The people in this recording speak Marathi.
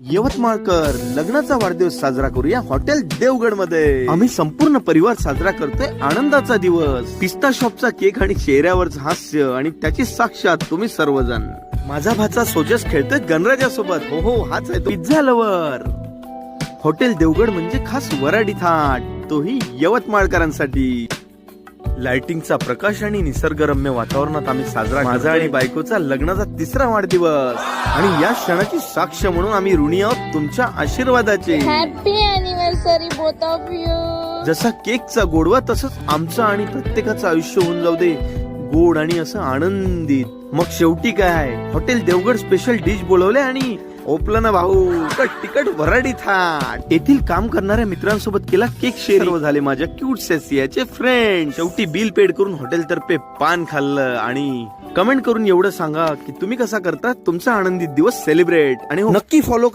यवतमाळकर लग्नाचा वाढदिवस साजरा करूया हॉटेल देवगडमध्ये आम्ही संपूर्ण परिवार साजरा करतोय आनंदाचा दिवस. पिस्ता शॉपचा केक आणि चेहऱ्यावरच हास्य आणि त्याची साक्षात तुम्ही सर्वजण. माझा भाचा सोजस खेळतोय गणराजा सोबत. हो हो हाच आहे तो. Pizza lover. हॉटेल देवगड म्हणजे खास वराडी थाट. तोही यवतमाळकरांसाठी. लाइटिंगचा प्रकाश आणि निसर्गरम्य वातावरणात आम्ही साजरा माझा आणि बायकोचा लग्नाचा तिसरा वाढदिवस. आणि या क्षणाची साक्ष म्हणून आम्ही ऋणी आहोत तुमच्या आशीर्वादाचे. Happy anniversary both of you जसा केकचा गोडवा तसंच आमचं आणि प्रत्येकाचं आयुष्य होऊन जाऊ दे. गोड आणि असं आनंदित. मग शेवटी काय हॉटेल देवगड स्पेशल डिश बोलवले आणि ओपलं ना भाऊ. तिकट तिकट वराडी थाट. येथील काम करणाऱ्या मित्रांसोबत केला केक शेअर झाले माझ्या क्यूट सेसियाचे फ्रेंड शेवटी बिल पेड करून हॉटेल तर्फे पान खाल्लं. आणि कमेंट करून एवढं सांगा की तुम्ही कसा करता? तुमचा आनंदित दिवस सेलिब्रेट आणि हो, नक्की फॉलो